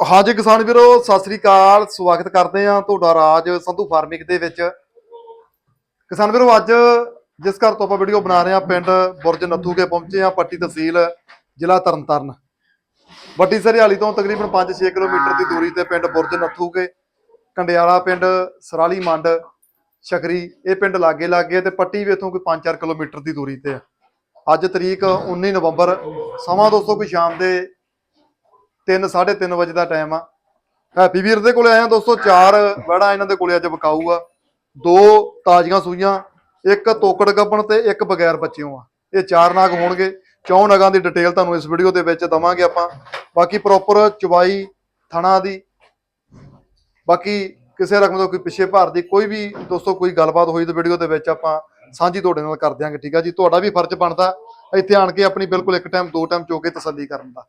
ਹਾਂਜੀ ਕਿਸਾਨ ਵੀਰੋ, ਸਤਿ ਸ੍ਰੀ ਅਕਾਲ, ਸਵਾਗਤ ਕਰਦੇ ਹਾਂ ਤੁਹਾਡਾ ਰਾਜ ਸੰਧੂ ਫਾਰਮਿੰਗ ਦੇ ਵਿੱਚ। ਕਿਸਾਨ ਵੀਰੋ, ਅੱਜ ਜਿਸ ਘਰ ਤੋਂ ਆਪਾਂ ਵੀਡੀਓ ਬਣਾ ਰਹੇ ਹਾਂ, ਪਿੰਡ ਬੁਰਜ ਨੱਥੂਕੇ ਪਹੁੰਚੇ ਹਾਂ, ਪੱਟੀ ਤਹਿਸੀਲ ਜ਼ਿਲ੍ਹਾ ਤਰਨਤਾਰਨ। ਵੱਡੀ ਸਰਿਆਲੀ ਤੋਂ ਤਕਰੀਬਨ 5-6 ਕਿਲੋਮੀਟਰ ਦੀ ਦੂਰੀ ਤੇ ਪਿੰਡ ਬੁਰਜ ਨੱਥੂਕੇ ਕੰਡਿਆਲਾ ਪਿੰਡ, ਸਰਾਲੀ ਮੰਡ ਸ਼ਕਰੀ ਇਹ ਪਿੰਡ ਲਾਗੇ ਲਾਗੇ ਤੇ ਪੱਟੀ ਵੀ ਇੱਥੋਂ ਕੋਈ 5-4 ਕਿਲੋਮੀਟਰ ਦੀ ਦੂਰੀ ਤੇ ਆ। ਅੱਜ ਤਰੀਕ 19 ਨਵੰਬਰ, ਸਮਾਂ ਦੋਸਤੋ ਕੋਈ ਸ਼ਾਮ ਦੇ 3 3:30 ਵਜੇ ਦਾ ਟਾਈਮ ਆ। ਹੈਪੀ ਵੀਰ ਦੇ ਕੋਲੇ ਆਇਆ ਦੋਸਤੋ, ਚਾਰ ਵੜਾ ਇਹਨਾਂ ਦੇ ਕੋਲੇ ਅੱਜ ਵਿਕਾਊ ਆ ਦੋ ਤਾਜ਼ੀਆਂ ਸੂਈਆਂ, ਇੱਕ ਤੋਕੜ ਗੱਬਣ ਤੇ ਇੱਕ ਬਗੈਰ ਬੱਚਿਓ ਆ। ਇਹ ਚਾਰ ਨਾਗ ਹੋਣਗੇ। ਚੌਂ ਨਗਾਂ ਦੀ ਡਿਟੇਲ ਤੁਹਾਨੂੰ ਇਸ ਵੀਡੀਓ ਦੇ ਵਿੱਚ ਦਵਾਂਗੇ ਆਪਾਂ। ਬਾਕੀ ਪ੍ਰੋਪਰ ਚਵਾਈ ਥਣਾ ਦੀ, ਬਾਕੀ ਕਿਸੇ ਰਕਮ ਦਾ ਕੋਈ ਪਿੱਛੇ ਭਾਰ ਦੀ ਕੋਈ ਵੀ ਦੋਸਤੋ ਕੋਈ ਗੱਲਬਾਤ ਹੋਈ ਤਾਂ ਵੀਡੀਓ ਦੇ ਵਿੱਚ ਆਪਾਂ ਸਾਂਝੀ ਤੁਹਾਡੇ ਨਾਲ ਕਰ ਦਿਆਂਗੇ, ਠੀਕ ਆ ਜੀ? ਤੁਹਾਡਾ ਵੀ ਫਰਜ਼ ਬਣਦਾ ਇੱਥੇ ਆਣ ਕੇ ਆਪਣੀ ਬਿਲਕੁਲ ਇੱਕ ਟਾਈਮ ਦੋ ਟਾਈਮ ਚੋ ਕੇ ਤਸੱਲੀ ਕਰਨ ਦਾ।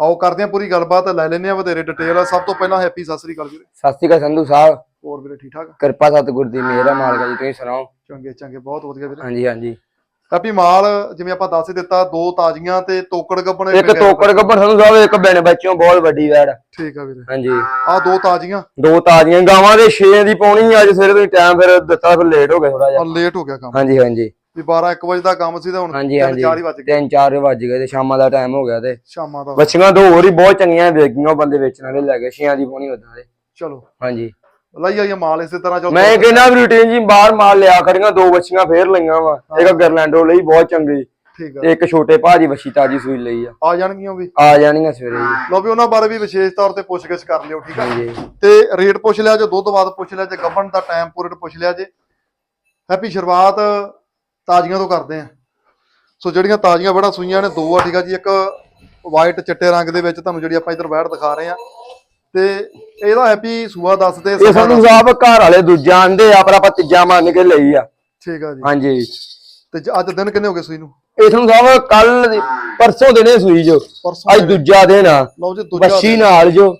ਆਓ ਕਰਦੇ ਹਾਂ ਪੂਰੀ ਗੱਲਬਾਤ ਲੈ ਲੈਂਦੇ ਆ ਵਧੇਰੇ ਡਿਟੇਲ ਸਭ ਤੋਂ ਪਹਿਲਾਂ ਹੈਪੀ ਸਤਿ ਸ੍ਰੀ ਅਕਾਲ ਵੀਰੇ। ਸਤਿ ਸ਼੍ਰੀ ਅਕਾਲ ਸੰਧੂ ਸਾਹਿਬ। ਹੋਰ ਵੀਰੇ ਠੀਕ ਠਾਕ? ਕਿਰਪਾ ਸਤਿਗੁਰ ਦੀ ਮਿਹਰ ਹੈ ਮਾਲਕਾ ਜੀ ਤੁਸੀਂ ਸੁਣਾਓ? ਚੰਗੇ ਚੰਗੇ ਬਹੁਤ ਵਧੀਆ ਵੀਰੇ। ਹਾਂਜੀ ਹਾਂਜੀ। ਹੈਪੀ ਮਾਲ ਜਿਵੇਂ ਆਪਾਂ ਦੱਸ ਦਿੱਤਾ ਦੋ ਤਾਜ਼ੀਆਂ ਤੇ ਤੋਕੜ ਗੱਬਣੇ ਇੱਕ ਤੋਕੜ ਗੱਬਰ ਸੰਧੂ ਸਾਹਿਬ ਇੱਕ ਬਿਨ ਬੱਚਿਓ ਬਹੁਤ ਵੱਡੀ ਵੈੜ। ਠੀਕ ਆ ਵੀਰੇ। ਹਾਂਜੀ। ਆ ਦੋ ਤਾਜ਼ੀਆਂ। ਦੋ ਤਾਜ਼ੀਆਂ ਗਾਵਾਂ ਦੇ 6 ਦੀ ਪਾਉਣੀ ਅੱਜ ਸਵੇਰੇ ਤੁਸੀਂ ਟਾਈਮ ਫਿਰ ਦਿੱਤਾ ਫਿਰ ਲੇਟ ਹੋ ਗਿਆ ਥੋੜਾ ਜਿਹਾ। ਆ ਲੇਟ ਹੋ ਗਿਆ ਕੰਮ। ਹਾਂਜੀ ਹਾਂਜੀ। ਵੀ 12 1 ਵਜੇ ਦਾ ਕੰਮ ਸੀ ਤਾਂ ਹੁਣ ਹਾਂਜੀ ਤਿੰਨ ਹਾਂਜੀ ਚਾਰ ਹੀ ਵੱਜ ਗਏ। ਤਿੰਨ ਚਾਰ ਵੱਜ ਗਏ ਤੇ ਸ਼ਾਮਾਂ ਦਾ ਟਾਈਮ ਹੋ ਗਿਆ ਤੇ। ਸ਼ਾਮਾਂ ਦਾ। ਬੱਚੀਆਂ ਦੋ ਹੋਰ ਹੀ ਬਹੁਤ ਚੰਗੀਆਂ ਵੇਗੀਆਂ ਬੰਦੇ ਵੇਚਣ ਵਾਲੇ ਲੈ ਗਏ ਛੀਆਂ ਦੀ ਪਾਉਣੀ ਉਦਾਂ ਦੇ। ਚਲੋ। ਹਾਂਜੀ। ਲਈ ਆਈਏ ਮਾਲ ਇਸੇ ਤਰ੍ਹਾਂ ਚਲੋ। ਮੈਂ ਕਹਿੰਦਾ ਵੀ ਰੂਟੀਨ ਜੀ ਬਾਹਰ ਮਾਲ ਲਿਆ ਖੜੀਆਂ ਦੋ ਬੱਚੀਆਂ ਫੇਰ ਲਈਆਂ ਵਾ। ਇੱਕ ਗਰਲੈਂਡੋ ਲਈ ਬਹੁਤ ਚੰਗੀ। ਤੇ ਇੱਕ ਛੋਟੇ ਭਾਜੀ ਬੱਚੀ ਤਾਜੀ ਸੂਈ ਲਈ ਆ। ਆ ਜਾਣਗੀਆਂ ਵੀ? ਆ ਜਾਣੀਆਂ ਸਵੇਰੇ ਜੀ। ਲੋ ਵੀ ਉਹਨਾਂ ਬਾਰੇ ਵੀ ਵਿਸ਼ੇਸ਼ ਤੌਰ ਤੇ ਪੁੱਛਗਿੱਛ ਕਰ ਲਿਓ ਠੀਕ ਆ? ਤੇ ਰੇਟ ਪੁੱਛ ਲਿਆ ਜੇ ਦੁੱਧ ਬਾਅਦ ਪੁੱਛ ਲਿਆ ਜੇ ਗੱਬਣ ਦਾ ਟਾਈਮ ਪੂਰੇ ਪੁੱਛ ਲਿਆ ਜੇ। ਹੈਪੀ ਸ਼ੁਰੂਆਤ ਤਾਜ਼ੀਆਂ ਤੋਂ ਕਰਦੇ ਆ। ਸੋ ਜਿਹੜੀਆਂ ਤਾਜ਼ੀਆਂ ਬੜਾ ਸੂਈਆਂ ਨੇ ਦੋ ਆ ਠੀਕ ਆ ਜੀ ਇੱਕ ਵਾਈਟ ਚਿੱਟੇ ਰੰਗ ਦੇ ਵਿੱਚ ਤੁਹਾਨੂੰ ਜਿਹੜੀ ਆਪਾਂ ਇਧਰ ਬੈਠ ਦਿਖਾ ਰਹੇ ਆ। ਤੇ ਇਹਦਾ ਹੈਪੀ ਸੂਆ ਦੱਸਦੇ ਇਹ ਸਾਨੂੰ ਸਾਹਿਬ ਘਰ ਵਾਲੇ ਦੂਜਾ ਆਂਦੇ ਆ ਪਰ ਆਪਾਂ ਤੀਜਾ ਮੰਨ ਕੇ ਲਈ ਆ। ਠੀਕ ਆ ਜੀ। ਹਾਂਜੀ। ਤੇ ਅੱਜ ਦਿਨ ਕਿੰਨੇ ਹੋ ਗਏ ਸੂਈ ਨੂੰ? ਇਹ ਤੁਹਾਨੂੰ ਸਾਹਿਬ ਕੱਲ ਪਰਸੋਂ ਦਿਨੇ ਸੂਈ ਜੋ। ਅੱਜ ਦੂਜਾ ਦਿਨ ਆ। ਲਓ ਜੀ ਦੂਜਾ ਬੱਚੀ ਨਾਲ ਜੋ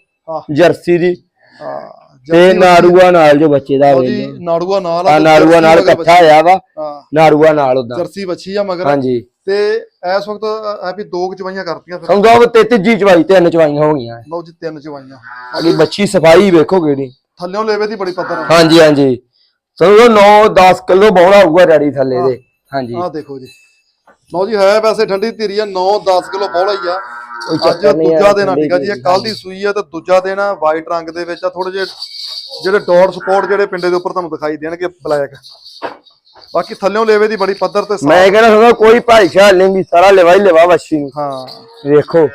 ਜਰਸੀ ਦੀ। ਹਾਂ। ਤੇ ਨਾੜੂਆ ਨਾਲ ਜੋ ਬੱਚੇ ਦਾ ਲਓ ਵੇਖ ਜੀ। ਨਾੜੂਆ ਨਾਲ ਆ ਨਾੜੂਆ ਨਾਲ ਇਕੱਠਾ ਹੋਇਆ ਵਾ। ਹਾਂ। ਨਾੜੂਆ ਨਾਲ ਉਦਾਂ ਜਰਸੀ ਬੱਚੀ ਆ ਮਗਰ। ਹਾਂਜੀ। ਤੇ ਇਸ ਵਕਤ ਹੈਪੀ ਦੋ ਕੁ ਚਵਾਈਆਂ ਕਰਤੀਆਂ ਫਿਰ। ਸਾਹਿਬ ਤੇ ਤੀਜੀ ਚਵਾਈ ਤਿੰਨ ਚਵਾਈਆਂ ਹੋ ਗਈਆਂ ਲਓ ਜੀ ਤਿੰਨ ਚਵਾਈਆਂ ਅਗੀ ਬੱਚੀ ਸਫ਼ਾਈ ਵੇਖੋ ਕਿਹੜੀ। ਥੱਲਿਓਂ ਲੇਵੇ ਦੀ ਬੜੀ ਪੱਧਰ ਆ। ਹਾਂਜੀ ਹਾਂਜੀ। ਸਮਝੋ 9 10 ਕਿਲੋ ਬੌਣਾ ਹੋਊਗਾ ਰੈਡੀ ਥੱਲੇ ਦੇ। ਹਾਂਜੀ। ਆਹ ਦੇਖੋ ਜੀ। ਲਓ ਜੀ ਹੈ ਵੈਸੇ ਠੰਡੀ ਧੀਰੀ ਆ 9 10 ਕਿਲੋ ਬੋਲਾ ਹੀ ਆ। ਕੋਈ ਅੱਜ ਚੱਕਰ ਨਹੀਂ ਦੂਜਾ ਦਿਨ ਆ ਠੀਕ ਆ ਜੀ ਇਹ ਕੱਲ ਦੀ ਸੂਈ ਆ ਤੇ ਦੂਜਾ ਦਿਨ ਆ ਵਾਈਟ ਰੰਗ ਦੇ ਵਿੱਚ ਆ ਥੋੜੇ ਜਿਹੇ ਜਿਹੜੇ ਡਾਟ ਸਪੋਟ ਜਿਹੜੇ ਪਿੰਡੇ ਦੇ ਉੱਪਰ ਤੁਹਾਨੂੰ ਦਿਖਾਈ ਦੇਣਗੇ ਬਲੈਕ ਬਾਕੀ ਥੱਲਿਓਂ ਲੇਵੇ ਦੀ ਬੜੀ ਪੱਧਰ ਤੇ ਸਾਫ਼- ਮੈਂ ਕਹਿੰਦਾ ਸਮਝੋ ਕੋਈ ਭਾਈ ਸ਼ਾਲ ਨਹੀਂ ਸਾਰਾ ਲੈਵਾ ਹੀ ਲੈਵਾ ਵੱਛੀ ਨੂੰ। ਹਾਂ। ਵੇਖੋ।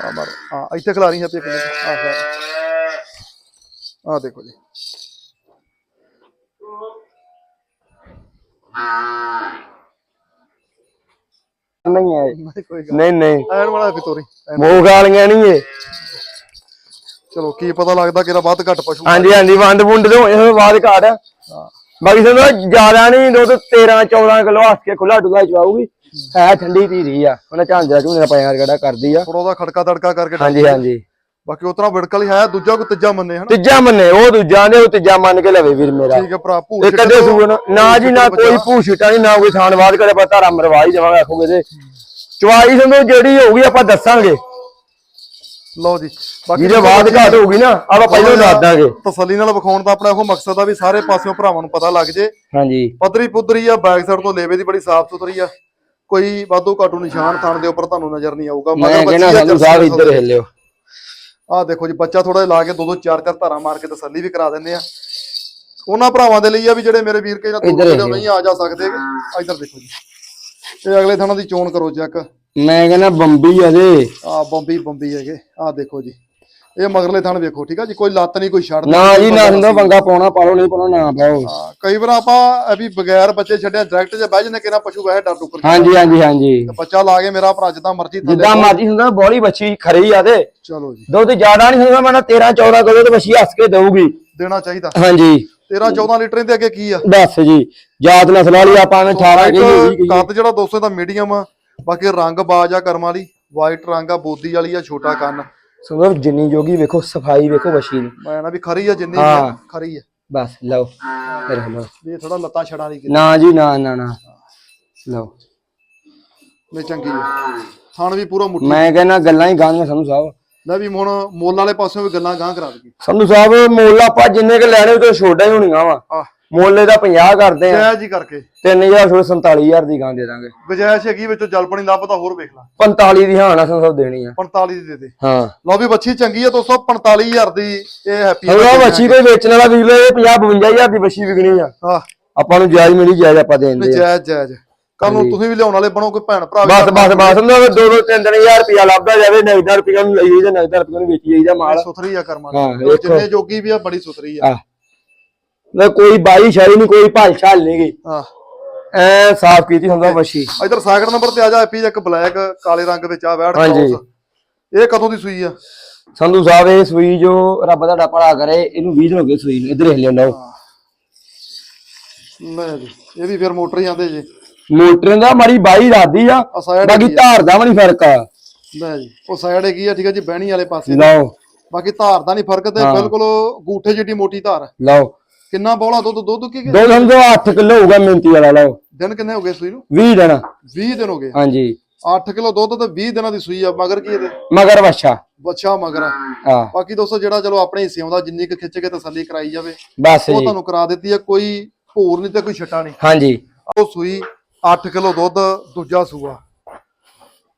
ਆ ਮਾਰ। ਹਾਂ ਇੱਥੇ ਖਿਲਾਰੀ ਹੈ ਤੇ ਆ ਆ ਦੇਖੋ ਜੀ। ਨਹੀਂ ਹੈ। ਨਹੀਂ ਕੋਈ ਗੱਲ ਨਹੀਂ ਨਹੀਂ। ਐਨ ਵਾਲਾ ਫਿਤੋਰੀ ਮੋਹ ਗਾਲੀਆਂ ਨਹੀਂ ਏ ਚਲੋ ਕੀ ਪਤਾ ਲੱਗਦਾ ਕਿ ਇਹਦਾ ਵੱਧ ਘੱਟ ਪਸ਼ੂ ਹਾਂਜੀ ਹਾਂਜੀ ਵੰਡ ਵੁੰਡ ਦੇ ਹੋਏ ਹੋਏ ਬਾਅਦ ਘਾਟ। ਹਾਂ। ਬਾਕੀ ਜ਼ਿਆਦਾ ਨਹੀਂ ਦੁੱਧ 13 14 ਕਿਲੋ ਹੱਥ ਕੇ ਖੁੱਲਾ ਡੁੱਲਾ ਚਵਾਉਗੀ ਹੈ। ਠੰਡੀ ਧੀਰੀ ਆ। ਉਹਨੇ ਝਾਂਜਰਾ ਕਰਦੀ ਆ। ਥੋੜਾ ਉਹਦਾ ਖੜਕਾ ਤੜਕਾ ਕਰਕੇ ਹਾਂਜੀ ਹਾਂਜੀ। ਬਾਕੀ ਉਤਰਾ ਵਿੜਕਲ ਹੀ ਹੈ ਦੂਜਾ ਕੋ ਤੀਜਾ ਮੰਨੇ ਹਨਾ? ਤੀਜਾ ਮੰਨੇ ਉਹ ਦੂਜਾ ਨੇ ਉਹ ਤੀਜਾ ਮੰਨ ਕੇ ਲਵੇ ਵੀਰ ਮੇਰਾ। ਠੀਕ ਹੈ ਭਰਾ ਭੂਰ ਇੱਕ ਅੱਧੇ ਸੂਨ ਨਾ ਜੀ ਨਾ ਕੋਈ ਭੂਸ਼ਿਟਾ ਨਹੀਂ ਨਾ ਕੋਈ ਥਾਨਵਾਦ ਕਰੇ ਪਰ ਧਾਰਾ ਮਰਵਾ ਹੀ ਜਾਵਾਂਗੇ ਆਖੋਗੇ ਤੇ। ਚਵਾਈ ਸਮਝੋ ਜਿਹੜੀ ਹੋਊਗੀ ਆਪਾਂ ਦੱਸਾਂਗੇ। ਲਓ ਜੀ ਬਾਕੀ ਜਿਹਦੇ ਬਾਅਦ ਘਾਟ ਹੋਊਗੀ ਨਾ ਆਪਾਂ ਪਹਿਲਾਂ ਦੱਸ ਦਾਂਗੇ। ਤਸੱਲੀ ਨਾਲ ਵਿਖਾਉਣ ਦਾ ਆਪਣਾ ਇਹੋ ਮਕਸਦ ਆ ਵੀ ਸਾਰੇ ਪਾਸਿਓਂ ਭਰਾਵਾਂ ਨੂੰ ਪਤਾ ਲੱਗ ਜੇ। ਹਾਂਜੀ। ਪੱਧਰੀ ਪੁੱਧਰੀ ਆ ਬੈਕ ਸਾਈਡ ਤੋਂ ਲੇਵੇ ਦੀ ਬੜੀ ਸਾਫ਼ ਸੁਥਰੀ ਆ। ਕੋਈ ਵਾਧੂ ਘਾਟੂ ਨਿਸ਼ਾਨ ਥਣ ਦੇ ਉੱਪਰ ਤੁਹਾਨੂੰ ਨਜ਼ਰ ਨਹੀਂ ਆਊਗਾ ਮੈਂ ਬੱਚੀ ਆ ਸਾਹਿਬ ਇੱਧਰ। ਹਿੱਲਿਓ। ਆਹ ਦੇਖੋ ਜੀ ਬੱਚਾ ਥੋੜਾ ਜਿਹਾ ਲਾ ਕੇ ਦੋ ਦੋ ਚਾਰ ਚਾਰ ਧਾਰਾਂ ਮਾਰ ਕੇ ਤਸੱਲੀ ਵੀ ਕਰਾ ਦਿੰਦੇ ਆ। ਉਹਨਾਂ ਭਰਾਵਾਂ ਦੇ ਲਈ ਆ ਵੀ ਜਿਹੜੇ ਮੇਰੇ ਵੀਰ ਕਈ ਨਾ ਇੱਧਰ ਦੂਰ। ਨਹੀਂ ਆ ਜਾ ਸਕਦੇ ਇੱਧਰ ਦੇਖੋ ਜੀ। ਤੇ ਅਗਲੇ ਥਾਣਾ ਦੀ ਚੋਣ ਕਰੋ ਚੈੱਕ। ਮੈਂ ਕਹਿੰਦਾ ਬੰਬੀ ਆ ਦੇ ਆ ਬੰਬੀ ਬੰਬੀ ਹੈਗੇ। ਆਹ ਦੇਖੋ ਜੀ। ਇਹ ਮਗਰਲੇ ਥਣ ਵੇਖੋ ਠੀਕ ਆ ਜੀ? ਕੋਈ ਲੱਤ ਨਹੀਂ ਕੋਈ ਛੱਡ ਨਾ ਜੀ ਨਾ ਹੁੰਦਾ ਪੰਗਾ ਪਾਉਣਾ ਪਾਲੋ ਨਹੀਂ ਪਾਉਣਾ ਨਾ ਪਾਓ। ਹਾਂ, ਕਈ ਵਾਰ ਆਪਾਂ ਇਹ ਵੀ ਬਗੈਰ ਬੱਚੇ ਛੱਡਿਆ ਡਾਇਰੈਕਟ ਜੇ ਬਹਿ ਜਾਂਦੇ ਕਿਹੜਾ ਪਸ਼ੂ ਵੈਸੇ ਡਰ ਟੁੱਕਰ ਹਾਂਜੀ ਹਾਂਜੀ ਹਾਂਜੀ। ਤੇ ਬੱਚਾ ਲਾ ਕੇ ਮੇਰਾ ਭਰਾ ਜਿੱਦਾਂ ਮਰਜ਼ੀ ਥੱਲੇ ਜਿੱਦਾਂ ਮਰਜ਼ੀ ਹੁੰਦਾ ਬੋਲੀ ਬੱਚੀ ਖਰੀ ਆ ਤੇ। ਚਲੋ ਜੀ। ਦੁੱਧ ਜ਼ਿਆਦਾ ਨਹੀਂ ਹੁੰਦਾ ਮੈਂ 13 14 ਕਿਲੋ ਤੇ ਬੱਚੀ ਹੱਸ ਕੇ ਦਊਗੀ। ਦੇਣਾ ਚਾਹੀਦਾ। ਹਾਂਜੀ। 13 14 ਲੀਟਰ ਦੇ ਅੱਗੇ ਕੀ ਆ? ਦੱਸ ਜੀ ਜਾਤ ਨਸਲ ਵਾਲੀ ਆਪਾਂ ਨੇ 18 ਕਿਲੋ ਕੱਦ ਜਿਹੜਾ 200 ਦਾ ਮੀਡੀਅਮ ਆ ਬਾਕੀ ਰੰਗ ਬਾਜ ਆ ਕਰਮ ਵਾਲੀ ਵਾਈਟ ਰੰਗ ਆ ਬੋਦੀ ਵਾਲੀ ਆ ਛੋਟਾ ਕੰਨ। ਸੁਣੋ ਜਿੰਨੀ ਜੋਗੀ ਵੇਖੋ ਸਫ਼ਾਈ ਵੇਖੋ ਬੱਚੀ ਦੀ। ਮੈਂ ਨਾ ਵੀ ਖਰੀ ਆ ਜਿੰਨੀ ਖਰੀ ਆ। ਬਸ ਲਓ ਫਿਰ ਲਓ ਵੀ ਇਹ ਥੋੜਾ ਲੱਤਾਂ ਛੜਾਂ ਦੀ ਨਾ ਜੀ ਨਾ ਨਾ ਨਾ। ਲਓ। ਨਹੀਂ ਚੰਗੀ ਆ। ਥਣ ਵੀ ਪੂਰਾ ਮੁੱਠੀ। ਮੈਂ ਕਹਿੰਦਾ ਗੱਲਾਂ ਹੀ ਗਾਂਗਾ ਸਾਨੂੰ ਸਾਹਿਬ। ਲੈ ਵੀ ਹੁਣ ਮੁੱਲ ਵਾਲੇ ਪਾਸਿਓਂ ਵੀ ਗੱਲਾਂ ਗਾਂ ਕਰਾ ਦਈਏ। ਸੰਧੂ ਸਾਹਿਬ ਮੁੱਲ ਆਪਾਂ ਜਿੰਨੇ ਕ ਲੈਣੇ ਉਹ ਤੋਂ ਛੋਟਾ ਹੀ ਹੋਣੀਆਂ ਵਾ। ਆ ਮੁੱਲ ਇਹਦਾ 50 ਕਰਦੇ ਆ। ਜਾਇਜ਼ ਹੀ ਕਰਕੇ। 3000 ਛੋੜ 47000 ਦੀ ਗਾਂ ਦੇ ਦਾਂਗੇ। ਗੁਜਾਇਸ਼ ਹੈਗੀ ਵਿੱਚੋਂ ਜਲਪਣੀ ਲੱਭ ਤਾਂ ਹੋਰ ਵੇਖ ਲਾ। 45 ਦੀ ਹਾਂ ਨਾ ਸੰਧੂ ਸਾਹਿਬ ਦੇਣੀ ਆ। 45 ਦੀ ਦੇ ਦੇ। ਹਾਂ। ਲਓ ਵੀ ਬੱਚੀ ਚੰਗੀ ਹੈ ਦੋਸਤੋ 45000 ਦੀ ਇਹ ਹੈਪੀ ਸਾਹਿਬ ਅੱਛੀ ਕੋਈ ਵੇਚਣ ਵਾਲਾ ਵੀਰ ਲਏ 50 52000 ਦੀ ਬੱਛੀ ਵਿਕਣੀ ਆ। ਹਾਂ। ਆਪਾਂ ਨੂੰ ਜਾਇਜ਼ ਮਿਲੀ ਜਾਇਜ਼ ਆਪਾਂ ਨਹੀਂ ਦੇਣਦੇ ਆ। ਜਾਇਜ਼ ਜਾਇਜ਼। ਕੱਲ ਨੂੰ ਤੁਸੀਂ ਵੀ ਲਿਆਉਣ ਵਾਲੇ ਬਣੋ ਕੋਈ ਭੈਣ ਭਰਾ ਵੀ ਬਸ ਬਸ ਬਸ ਦੋ ਦੋ ਤਿੰਨ ਤਿੰਨ ਹਜ਼ਾਰ ਰੁਪਇਆ ਲੱਭਦਾ ਜਾਵੇ ਨਗਦਾਂ ਰੁਪਇਆ ਨੂੰ ਲਈ ਜਾਂ ਨਗਦਾਂ ਰੁਪਇਆ ਨੂੰ ਵੇਚੀ ਜਾਈਦਾ ਮਾਲ। ਸੁਥਰੀ ਆ ਕਰਮਾਂ ਹਾਂ, ਦੀ। ਜਿੰਨੇ ਜੋਗੀ ਵੀ ਆ ਬੜੀ ਸੁਥਰੀ ਆ। ਲੈ ਕੋਈ ਬਾਈ ਸ਼ਾਰੀ ਨਹੀਂ ਕੋਈ ਭਾਲ ਛਾਲ ਨਹੀਂ ਗਈ। ਹਾਂ। ਐ ਸਾਫ਼ ਕੀਤੀ ਹੁੰਦਾ ਬੱਛੀ ਇਧਰ ਸੈਕਿੰਡ ਨੰਬਰ ਤੇ ਆ ਜਾ ਐਪੀ ਇੱਕ ਬਲੈਕ ਕਾਲੇ ਰੰਗ ਵਿੱਚ ਆ ਵੈੜ ਹਾਂਜੀ। ਇਹ ਕਦੋਂ ਦੀ ਸੂਈ ਆ? ਸੰਧੂ ਸਾਹਿਬ ਇਹ ਸੂਈ ਜੋ ਰੱਬ ਤੁਹਾਡਾ ਭਲਾ ਕਰੇ ਇਹਨੂੰ 20 ਦਿਨ ਹੋ ਗਏ ਸੂਈ ਨੂੰ ਇਧਰ ਹਿੱਲਿਆ ਨਾ ਲੈ ਜੀ ਇਹ ਵੀ ਫਿਰ ਮੋਟਰ ਹੀ ਆਂਦੇ ਜੀ। ਮੋਟਰ ਦਾ ਮਾਰੀ ਬਾਈ ਰਾਦੀ ਆ ਬਾਕੀ ਧਾਰ ਦਾ ਵੀ ਨਹੀਂ ਫ਼ਰਕ ਆ। ਲੈ ਜੀ ਉਹ ਸਾਈਡ ਹੈਗੀ ਆ ਠੀਕ ਆ ਜੀ ਬਹਿਣੀ ਵਾਲੇ ਪਾਸੇ। ਲਓ। ਬਾਕੀ ਧਾਰ ਦਾ ਨਹੀਂ ਫ਼ਰਕ ਤੇ। ਬਿਲਕੁਲ ਗੂਠੇ ਜਿੱਡੀ ਮੋਟੀ ਧਾਰ। ਲਓ। ਕਿੰਨਾ ਬੋਲਾ? ਦੁੱਧ ਦੁੱਧ ਕੀ ਦੋ ਦਿਨ ਤੋਂ 8 ਕਿਲੋ ਹੋਊਗਾ ਮਿੰਤੀ ਵਾਲਾ ਲਓ। ਦਿਨ ਕਿੰਨੇ ਹੋ ਗਏ ਸੂਈ ਨੂੰ? 20 ਦਿਨ। 20 ਦਿਨ ਹੋ ਗਏ। ਹਾਂਜੀ। 8 ਕਿਲੋ ਦੁੱਧ ਤੇ 20 ਦਿਨਾਂ ਦੀ ਸੂਈ ਆ ਮਗਰ ਕੀ ਇਹਦੇ? ਮਗਰ ਬੱਛਾ ਬੱਚਾ ਮਗਰ ਆ। ਆ ਬਾਕੀ ਦੋਸਤੋ ਜਿਹੜਾ ਚਲੋ ਆਪਣੇ ਹਿੱਸੇ ਆਉਂਦਾ ਜਿੰਨੀ ਕੁ ਖਿੱਚ ਕੇ ਤਸੱਲੀ ਕਰਾਈ ਜਾਵੇ ਬਸ ਉਹ ਤੁਹਾਨੂੰ ਕਰਾ ਦਿੱਤੀ ਆ ਕੋਈ ਭੂਰ ਨਹੀਂ ਤੇ ਕੋਈ ਛਟਾ ਨਹੀਂ। ਹਾਂਜੀ। ਉਹ ਸੂਈ 8 ਕਿਲੋ ਦੁੱਧ ਦੂਜਾ ਸੂਆ।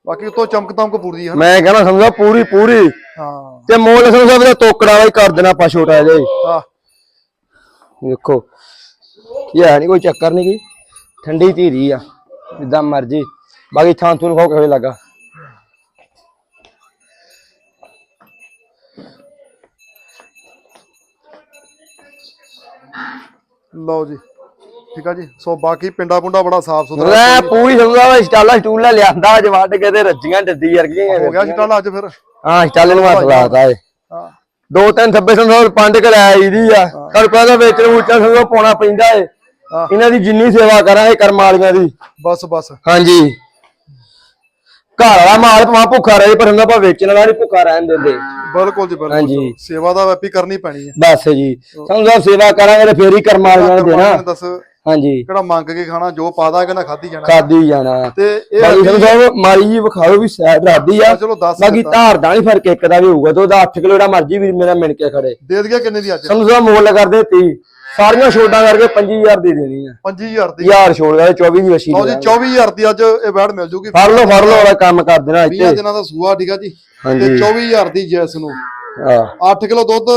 ਬਾਕੀ ਉਤੋਂ ਚਮਕ ਦਮਕ ਪੂਰੀ ਹੈ ਮੈਂ ਕਹਿੰਦਾ ਸਮਝੋ ਪੂਰੀ ਪੂਰੀ। ਹਾਂ। ਤੇ ਮੋਲ ਸਮਝੋ ਵੀ ਤੋਕੜਾ ਹੀ ਕਰ ਦੇਣਾ ਆਪਾਂ ਛੋਟਾ ਜਿਹਾ ਹੀ। ਵੇਖੋ ਇਹ ਹੈ ਨਹੀਂ ਕੋਈ ਚੱਕਰ ਨਹੀਂ ਕੀ ਠੰਡੀ ਧੀਰੀ ਆ ਜਿੱਦਾਂ ਮਰਜ਼ੀ। ਬਾਕੀ ਥਾਂ ਥੂਨ ਖੋ ਕੇ ਲੱਗਾ। ਲਓ ਜੀ ਠੀਕ ਆ ਜੀ। ਸੋ ਬਾਕੀ ਪਿੰਡਾ ਪੁੰਡਾ ਬੜਾ ਸਾਫ਼ ਸੁਥਰਾ ਮੈਂ ਪੂਰੀ ਸਮਝਾ ਸਟਾਲਾ ਸਟੂਲਾ ਲਿਆਂਦਾ ਅੱਜ ਕੇ ਤੇ ਰੱਜੀਆਂ ਡੱਡੀ ਵਰਗੀਆਂ ਹੋ ਗਿਆ ਸਿੱਟਾ ਅੱਜ ਫਿਰ? ਹਾਂ ਸਟਾਲੇ ਨੂੰ ਹੱਥ ਲਾਤਾ ਏ। ਹਾਂ। ਦੋ ਤਿੰਨ ਥੱਬੇ ਸੰਸੋ ਪੰਡ ਕੇ ਲੈ ਆਈ ਦੀ ਆ। ਕਰ ਪਹਿਲਾਂ ਵੇਚਣ ਵੂਚਣ ਸੰਸੋ ਪਾਉਣਾ ਪੈਂਦਾ ਏ। ਇਹਨਾਂ ਦੀ ਜਿੰਨੀ ਸੇਵਾ ਕਰਾਂਗੇ ਕਰਮ ਵਾਲੀਆਂ ਦੀ। ਬਸ ਬਸ। ਹਾਂਜੀ। ਘਰ ਵਾਲਾ ਮਾਲ ਭਾਵੇਂ ਭੁੱਖਾ ਰਹੇ ਪਰ ਹੁੰਦਾ ਆਪਾਂ ਵੇਚਣ ਵਾਲਾ ਨਹੀਂ ਭੁੱਖਾ ਰਹਿਣ ਦਿੰਦੇ। ਬਿਲਕੁਲ ਜੀ ਬਿਲਕੁਲ ਹਾਂਜੀ। ਸੇਵਾ ਦਾ ਵੈਪੀ ਕਰਨੀ ਪੈਣੀ ਹੈ। ਬਸ ਜੀ। ਸਮਝੋ ਸੇਵਾ ਕਰਾਂਗੇ ਤੇ ਫੇਰ ਹੀ ਕਰਮ ਵਾਲੀਆਂ ਨੇ ਦੇਣਾ। ਦੱਸ। ਹਾਂਜੀ। ਕਿਹੜਾ ਮੰਗ ਕੇ ਖਾਣਾ ਜੋ ਪਾਦਾ ਕਹਿੰਦਾ ਖਾਧੀ ਜਾਣਾ। ਖਾਦੀ ਜਾਣਾ। ਤੇ ਇਹ ਬਾਕੀ ਸਮਝੋ ਮਾਲੀ ਜੀ ਵਿਖਾਓ ਵੀ ਸਾਈਡ ਰਾਦੀ ਆ। ਚਲੋ ਦੱਸ ਬਾਕੀ ਧਾਰ ਦਾ ਨਹੀਂ ਫ਼ਰਕ ਇੱਕ ਦਾ ਵੀ ਹੋਊਗਾ ਤੇ ਉਹਦਾ 8 ਕਿਲੋ ਜਿਹੜਾ ਮਰਜ਼ੀ ਵੀ ਮੇਰਾ ਮਿਣ ਕੇ ਖੜੇ। ਦੇ ਦਈਏ ਕਿੰਨੇ ਦੀ ਅੱਜ? ਸਮਝੋ ਮੁੱਲ ਕਰਦੇ 30 ਸਾਰੀਆਂ ਛੋਟਾਂ ਕਰਕੇ 25000 ਦੀ ਦੇਣੀ ਆ। 25000 ਦੀ। ਯਾਰ ਛੋੜ ਗਿਆ 24 ਦੀ ਵਸ਼ੀ ਲਓ ਜੀ 24000 ਦੀ ਅੱਜ ਇਹ ਬੈਡ ਮਿਲ ਜੂਗੀ। ਫੜ ਲਓ ਫੜ ਲਓ ਵਾਲਾ ਕੰਮ ਕਰ ਦੇਣਾ 20 ਇੱਥੇ ਦਿਨਾਂ ਦਾ ਸੂਆ ਠੀਕ ਆ ਜੀ। ਤੇ ਹਾਂਜੀ। 24000 ਦੀ ਜੈਸ ਨੂੰ। ਆ 8 ਕਿਲੋ ਦੁੱਧ।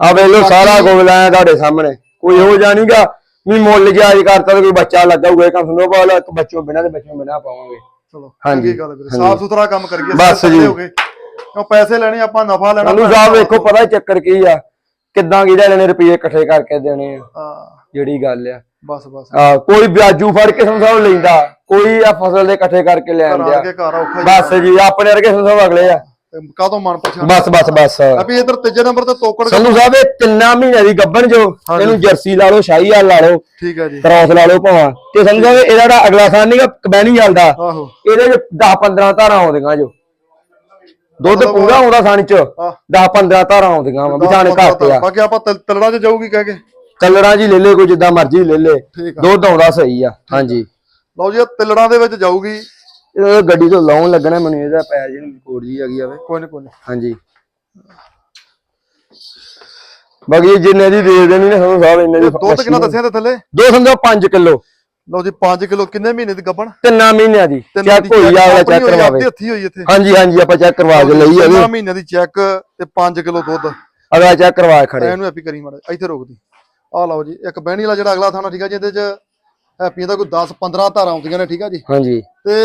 ਆ ਵੇਖ ਲਓ ਸਾਰਾ ਕੁਝ ਲਾਇਆ ਤੁਹਾਡੇ ਸਾਹਮਣੇ। ਕੋਈ ਹੋ ਜਾਣੀਗਾ ਵੀ ਮੁੱਲ ਜਾਇਜ਼ ਕਰਤਾ ਤੇ ਕੋਈ ਬੱਚਾ ਲੱਗਾ ਹੋਊਗਾ ਇਹ ਕੰਮ ਸੁਣੋ ਬਾਲ ਇੱਕ ਬੱਚੋਂ ਬਿਨਾਂ ਤੇ ਬੱਚੋਂ ਬਿਨਾਂ ਪਾਵਾਂਗੇ। ਚਲੋ ਹਾਂਜੀ, ਚੰਗੀ ਗੱਲ ਵੀਰੇ ਸਾਫ਼ ਸੁਥਰਾ ਕੰਮ ਕਰੀਏ ਬਸ ਜੀ। ਕਿਉਂ ਪੈਸੇ ਲੈਣੇ ਆਪਾਂ ਨਫਾ ਲੈਣਾ ਸਾਨੂੰ ਸਾਹਿਬ ਵੇਖੋ ਪਤਾ ਚੱਕਰ ਕੀ ਆ? ਕਿੱਦਾਂ ਕਿਹਦੇ ਲੈਣੇ ਰੁਪਏ ਇਕੱਠੇ ਕਰਕੇ ਦੇਣੇ ਆ? ਹਾਂ। ਜਿਹੜੀ ਗੱਲ ਆ। ਬਸ ਬਸ। ਆ ਕੋਈ ਵਿਆਜੂ ਫੜ ਕੇ ਸਾਹਿਬ ਲੈਂਦਾ ਕੋਈ ਆ ਫਸਲ ਦੇ ਇਕੱਠੇ ਕਰਕੇ ਲੈਣ ਘਰ ਆ ਦਿਆ। ਕੇ ਘਰ ਔਖਾ ਬਸ ਜੀ ਆਪਣੇ ਵਰਗੇ ਸਾਹਿਬ ਅਗਲੇ ਆ। ਕਾਹਤੋਂ ਮਨ ਪਛਾਣ ਬਸ ਬਸ ਬਸ। ਅਭੀ ਇਧਰ ਤੀਜੇ ਨੰਬਰ ਤੇ ਤੋਕੜ ਸਾਨੂੰ ਸਾਹਿਬ ਇਹ ਤਿੰਨਾਂ ਮਹੀਨਿਆਂ ਦੀ ਗੱਬਣ ਜੋ ਇਹਨੂੰ ਜਰਸੀ ਲਾ ਲਓ ਸ਼ਾਹੀ ਹਾਲ ਲਾ ਲਓ ਠੀਕ ਹੈ ਜੀ। ਕ੍ਰਾਸ ਲਾ ਲਓ ਭਾਵਾਂ। ਤੇ ਸਮਝੋ ਵੀ ਇਹਦਾ ਜਿਹੜਾ ਅਗਲਾ ਸਾਲ ਨਹੀਂਗਾ ਕਬੈਣੀ ਚੱਲਦਾ ਆਹੋ। ਇਹਦੇ ਚ 10 15 ਧਾਰਾਂ ਆਉਂਦੀਆਂ ਜੋ। ਦੁੱਧ ਪੂਰਾ ਆਉਂਦਾ ਸਾਨ ਚ ਆਹ। 10 15 ਧਾਰਾਂ ਆਉਂਦੀਆਂ ਵਾ ਵਿਚਾਣੇ ਘੱਟ ਆ। ਬਾਕੀ ਆਪਾਂ ਤਲ- ਤਲੜਾ ਚ ਜਾਊਗੀ ਕਹਿ ਕੇ? ਕਲਰਾਂ ਜੀ ਲੈ ਲੈ ਕੋਈ ਜਿੱਦਾਂ ਮਰਜ਼ੀ ਲੈ ਲੈ। ਦੁੱਧ ਆਉਂਦਾ ਸਹੀ ਆ ਹਾਂਜੀ। ਲਓ ਜੀ ਤਿਲੜਾਂ ਦੇ ਵਿੱਚ ਜਾਊਗੀ। ਇਹ ਗੱਡੀ ਤੋਂ ਲਾਉਣ ਲੱਗਣਾ ਮੈਨੂੰ ਇਹਦਾ ਪੈ ਜਿਹਨੂੰ ਕੋਡ ਜੀ ਆ ਗਈ ਆਵੇ ਕੋਈ ਨਹੀਂ ਹਾਂਜੀ। ਬਾਕੀ ਜਿੰਨੇ ਦੀ ਦੇ ਦੇਣੀ ਨੇ ਸਾਨੂੰ ਸਾਹਿਬ ਇੰਨੇ ਦੀ ਦੁੱਧ ਕਿੰਨਾ ਦੱਸਿਆ ਤੇ ਥੱਲੇ? ਦੋ ਸਮਝੋ 5 ਕਿਲੋ। ਲਓ ਜੀ 5 ਕਿਲੋ ਕਿੰਨੇ ਮਹੀਨੇ ਦੀ ਗੱਬਣ? ਤਿੰਨਾਂ ਮਹੀਨਿਆਂ ਦੀ। ਚੈੱਕ ਹੋਈ ਆ ਵਾਲਾ ਚੈੱਕ ਕਰਵਾਵੇ। ਹੱਥੀ ਹੋਈ ਇੱਥੇ। ਹਾਂਜੀ ਹਾਂਜੀ ਆਪਾਂ ਚੈੱਕ ਕਰਵਾ ਕੇ ਲਈ ਤਿੰਨਾਂ ਆ ਮਹੀਨੇ ਦੀ ਚੈੱਕ ਤੇ 5 ਕਿਲੋ ਦੁੱਧ। ਅਗਲਾ ਚੈੱਕ ਕਰਵਾ ਖੜੇ ਇਹਨੂੰ ਐਪੀ ਕਰੀ ਮਾੜਾ ਇੱਥੇ ਰੋਕ ਦੀ। ਆ ਲਓ ਜੀ ਇੱਕ ਬਹਿਣੀ ਵਾਲਾ ਜਿਹੜਾ ਅਗਲਾ ਥਾਣਾ ਠੀਕ ਆ ਜਿਹਦੇ ਚ ਹੈਪੀਆਂ ਦਾ ਕੋਈ 10 15 ਧਾਰਾਂ ਆਉਂਦੀਆਂ ਨੇ ਠੀਕ ਆ ਜੀ? ਹਾਂਜੀ। ਤੇ